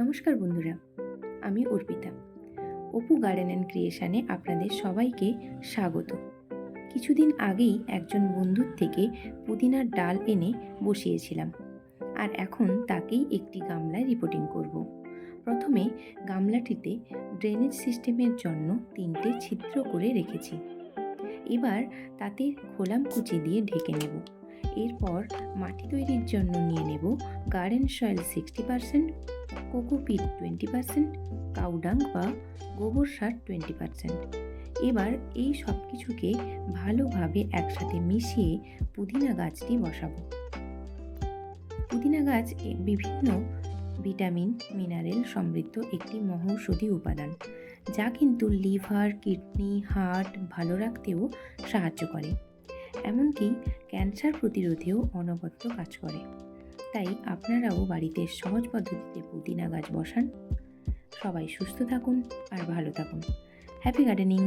নমস্কার বন্ধুরা, আমি অর্পিতা। অপু গার্ডেন অ্যান্ড ক্রিয়েশানে আপনাদের সবাইকে স্বাগত। কিছুদিন আগেই একজন বন্ধুর থেকে পুদিনার ডাল এনে বসিয়েছিলাম, আর এখন তাকেই একটি গামলায় রিপোর্টিং করব। প্রথমে গামলাটিতে ড্রেনেজ সিস্টেমের জন্য তিনটে ছিদ্র করে রেখেছি। এবার তাতে খোলাম কুচি দিয়ে ঢেকে নেব। এরপর মাটি তৈরির জন্য নিয়ে নেব garden soil sixty percent cocopeat twenty percent cow dung বা গোবর সার টোয়েন্টি পারসেন্ট এবার এই সব কিছুকে ভালোভাবে একসাথে মিশিয়ে পুদিনা গাছটি বসাবো। পুদিনা গাছ বিভিন্ন ভিটামিন, মিনারেল সমৃদ্ধ একটি মহৌষধি উপাদান, যা কিন্তু লিভার, কিডনি, হার্ট ভালো রাখতেও সাহায্য করে। এমনকি ক্যান্সার প্রতিরোধেও অনবদ্য কাজ করে। তাই আপনারাও বাড়িতে সহজ পদ্ধতিতে পুদিনা গাছ বসান। সবাই সুস্থ থাকুন আর ভালো থাকুন। Happy gardening